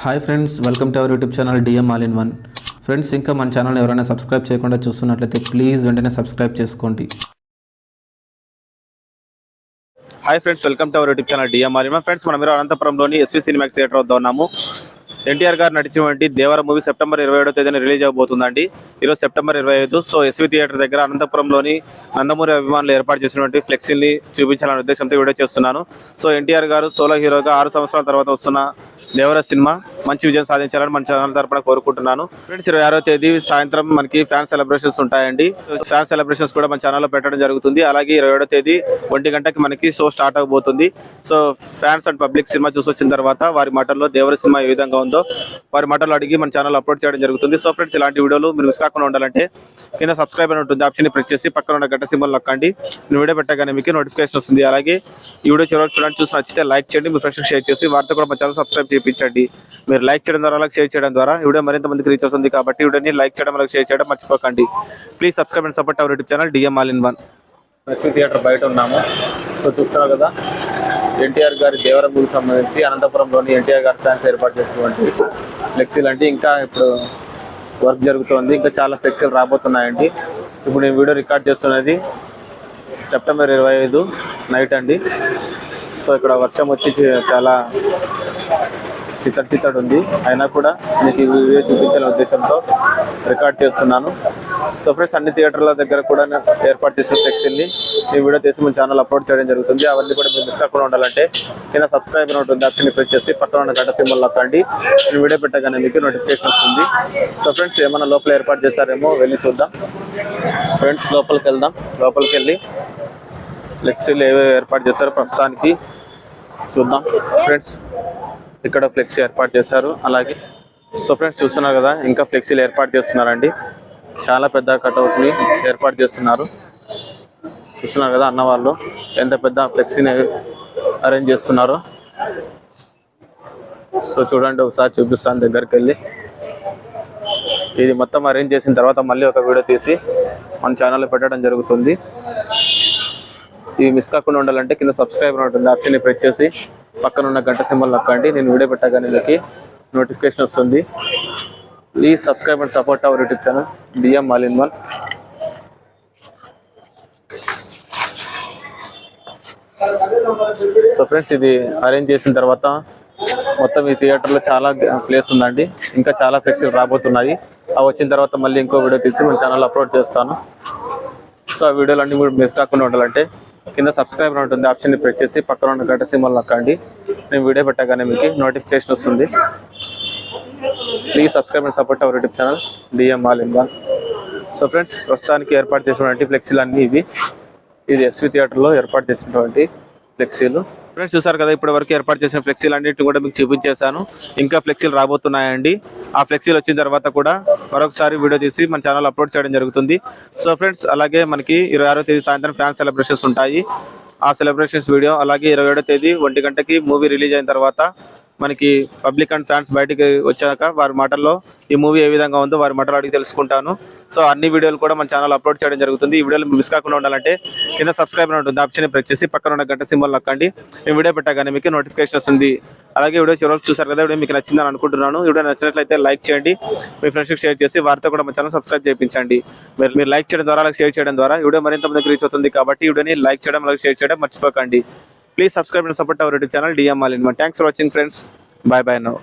Hi friends welcome to our YouTube channel DM all in one friends ఇంకా మన channel ఎవరైనా subscribe చేయకుండా చూస్తున్నట్లయితే ప్లీజ్ వెంటనే సబ్స్క్రైబ్ చేసుకోండి. Hi friends welcome to our YouTube channel DMR friends మనం మీరు అనంతపురంలోని ఎస్వి సినిమాక్స్ థియేటర్ వద్ద ఉన్నాము. ఎన్టీఆర్ గారు నటించినటువంటి దేవర మూవీ సెప్టెంబర్ ఇరవై ఏడో తేదీన రిలీజ్ అవబోతుందండి. ఈరోజు సెప్టెంబర్ ఇరవై ఐదు. సో ఎస్వి థియేటర్ దగ్గర అనంతపురంలోని నందమూరి అభిమానులు ఏర్పాటు చేసినటువంటి ఫ్లెక్సీని చూపించాలనే ఉద్దేశంతో వీడియో చేస్తున్నాను. సో ఎన్టీఆర్ గారు సోలో హీరోగా ఆరు సంవత్సరాల తర్వాత వస్తున్న దేవర సినిమా మంచి విజయం సాధించాలని మన ఛానల్ తరపున కోరుకుంటున్నాను. ఫ్రెండ్స్ ఇరవై ఆరో తేదీ సాయంత్రం మనకి ఫ్యాన్ సెలబ్రేషన్స్ ఉంటాయండి. ఫ్యాన్ సెలబ్రేషన్స్ కూడా మన ఛానల్లో పెట్టడం జరుగుతుంది. అలాగే ఇరవై ఏడో తేదీ ఒంటి గంటకి మనకి షో స్టార్ట్ అవబోతుంది. So fans and public cinema చూసి వచ్చిన తర్వాత వారి మాటల్లో దేవర సినిమా ఏ విధంగా ఉందో వారి మాటలు అడిగి మన ఛానల్ అప్లోడ్ చేయడం జరుగుతుంది. సో ఫ్రెండ్స్ ఇలాంటి వీడియోలు మీరు మిస్ కాకుండా ఉండాలంటే కింద సబ్స్క్రైబ్ అని ఉంటుంది. ఆప్షన్ ప్రెస్ చేసి పక్కన ఉన్న గంట సింబల్ నొక్కండి. నేను వీడియో పెట్టగానే మీకు నోటిఫికేషన్ వస్తుంది. అలాగే ఈ వీడియో చివరికి చూడండి. చూసి నచ్చితే లైక్ చేయండి. మీ ఫ్రెండ్స్కి షేర్ చేసి వారితో కూడా మా ఛానల్ సబ్స్క్రైబ్ చేయించండి. మీరు లైక్ చేయడం ద్వారా అలాగే షేర్ చేయడం ద్వారా వీడియో మరింత మందికి రీచ్ అవుతుంది కాబట్టి వీడియోని లైక్ చేయడం అలాగే షేర్ చేయడం మర్చిపోకండి. Please subscribe and support our YouTube channel DM all in one SV theatre బయట ఉన్నాము. సో చూస్తున్నారు కదా ఎన్టీఆర్ గారి దేవరముకు సంబంధించి అనంతపురంలోని ఎన్టీఆర్ గారి ఫ్యాన్స్ ఏర్పాటు చేసినటువంటి ఫ్లెక్సీలు అంటే ఇంకా ఇప్పుడు వర్క్ జరుగుతోంది. ఇంకా చాలా ఫ్లెక్సీలు రాబోతున్నాయండి. ఇప్పుడు నేను వీడియో రికార్డ్ చేస్తున్నది సెప్టెంబర్ ఇరవై ఐదు నైట్ అండి. సో ఇక్కడ వర్షం వచ్చి చాలా చిత్తడి చిత్తడి ఉంది. అయినా కూడా మీకు ఈ వీడియో చూపించాలనే ఉద్దేశంతో రికార్డ్ చేస్తున్నాను. సో ఫ్రెండ్స్ అన్ని థియేటర్ల దగ్గర కూడా ఏర్పాటు చేసిన ఫ్లెక్సీని ఈ వీడియో తీసి మన ఛానల్ అప్లోడ్ చేయడం జరుగుతుంది. అవన్నీ కూడా మీరు మిస్ కాకుండా ఉండాలంటే కింద సబ్స్క్రైబ్ ఉంటుంది. ఆప్షన్ ప్రెస్ చేసి పక్కన ఉన్న గంట సింబల్ నొక్కండి నేను వీడియో పెట్టగానే మీకు నోటిఫికేషన్ వస్తుంది. సో ఫ్రెండ్స్ ఏమైనా లోపల ఏర్పాటు చేశారేమో వెళ్ళి చూద్దాం. ఫ్రెండ్స్ లోపలికి వెళ్దాం. లోపలికి వెళ్ళి ఫ్లెక్సీలు ఏవో ఏర్పాటు చేశారో ప్రస్తుతానికి చూద్దాం. ఫ్రెండ్స్ ఇక్కడ ఫ్లెక్సీ ఏర్పాటు చేశారు. అలాగే సో ఫ్రెండ్స్ చూస్తున్నారు కదా ఇంకా ఫ్లెక్సీలు ఏర్పాటు చేస్తున్నారండి. చాలా పెద్ద కటౌట్ని ఏర్పాటు చేస్తున్నారు. చూస్తున్నారు కదా అన్న వాళ్ళు ఎంత పెద్ద ఫ్లెక్సీని అరేంజ్ చేస్తున్నారు. సో చూడండి ఒకసారి చూపిస్తాను దగ్గరికి వెళ్ళి ఇది మొత్తం అరేంజ్ చేసిన తర్వాత మళ్ళీ ఒక వీడియో తీసి మన ఛానల్లో పెట్టడం జరుగుతుంది. ఇవి మిస్ కాకుండా ఉండాలంటే కింద సబ్స్క్రైబర్ ఉంటుంది ఆప్షన్ ప్రెస్ చేసి పక్కన ఉన్న గంట సింబల్ నొక్కండి. నేను వీడియో పెట్టగానే మీకు నోటిఫికేషన్ వస్తుంది. Please subscribe and support our YouTube channel BM మాలిన్ one so friends ఇది అరేంజ్ చేసిన తర్వాత మొత్తం ఈ థియేటర్లో చాలా ప్లేస్ ఉందండి. ఇంకా చాలా ఫ్లెక్సీలు రాబోతున్నాయి. అవి వచ్చిన తర్వాత మళ్ళీ ఇంకో వీడియో తీసి మన ఛానల్ అప్లోడ్ చేస్తాను. సో ఆ వీడియోలు అన్ని కూడా మిస్ కాకుండా ఉండాలంటే కింద సబ్స్క్రైబర్ ఉంటుంది ఆప్షన్ ప్రెస్ చేసి పక్కన ఉన్న గంట సింబల్ నొక్కండి. నేను వీడియో పెట్టగానే మీకు నోటిఫికేషన్ వస్తుంది. Please subscribe and support our YouTube channel DM all in so friends ప్రస్తుతానికి ఏర్పాటు చేసినటువంటి ఫ్లెక్సీలు అన్నీ ఇవి. ఇది ఎస్వి థియేటర్లో ఏర్పాటు చేసినటువంటి ఫ్లెక్సీలు ఫ్రెండ్స్ చూసారు కదా ఇప్పటి వరకు ఏర్పాటు చేసిన ఫ్లెక్సీలు అన్నింటిని కూడా మీకు చూపించేశాను. ఇంకా ఫ్లెక్సీలు రాబోతున్నాయండి. ఆ ఫ్లెక్సీలు వచ్చిన తర్వాత కూడా మరొకసారి వీడియో తీసి మన ఛానల్ అప్లోడ్ చేయడం జరుగుతుంది. సో ఫ్రెండ్స్ అలాగే మనకి ఇరవై ఆరో తేదీ సాయంత్రం ఫ్యాన్ సెలబ్రేషన్స్ ఉంటాయి. ఆ సెలబ్రేషన్స్ వీడియో అలాగే ఇరవై తేదీ ఒంటి గంటకి మూవీ రిలీజ్ అయిన తర్వాత మనకి పబ్లిక్ అండ్ ఫ్యాన్స్ బయటికి వచ్చాక వారి మాటల్లో ఈ మూవీ ఏ విధంగా ఉందో వారి మాటలు అడిగి తెలుసుకుంటాను. సో అన్ని వీడియోలు కూడా మన ఛానల్ అప్లోడ్ చేయడం జరుగుతుంది. ఈ వీడియోలు మిస్ కాకుండా ఉండాలంటే కింద సబ్స్క్రైబ్ ఉంటుంది. ఆప్షన్ ప్రెస్ చేసి పక్కన ఉన్న గంట సింబల్ నొక్కండి. మేము వీడియో పెట్టగానే మీకు నోటిఫికేషన్ వస్తుంది. అలాగే వీడియో చివరికి చూసారు కదా వీడియో మీకు నచ్చిందని అనుకుంటున్నాను. వీడియో నచ్చినట్లయితే లైక్ చేయండి. మీ ఫ్రెండ్స్కి షేర్ చేసి వారితో కూడా మన ఛానల్ సబ్స్క్రైబ్ చేయించండి. మీరు మీరు లైక్ చేయడం ద్వారా అలాగే షేర్ చేయడం ద్వారా వీడియో మరింత మందికి రీచ్ అవుతుంది కాబట్టి వీడియోని లైక్ చేయడం అలాగే షేర్ చేయడం మర్చిపోకండి. Please subscribe and support our YouTube channel DM all in thanks for watching friends bye bye no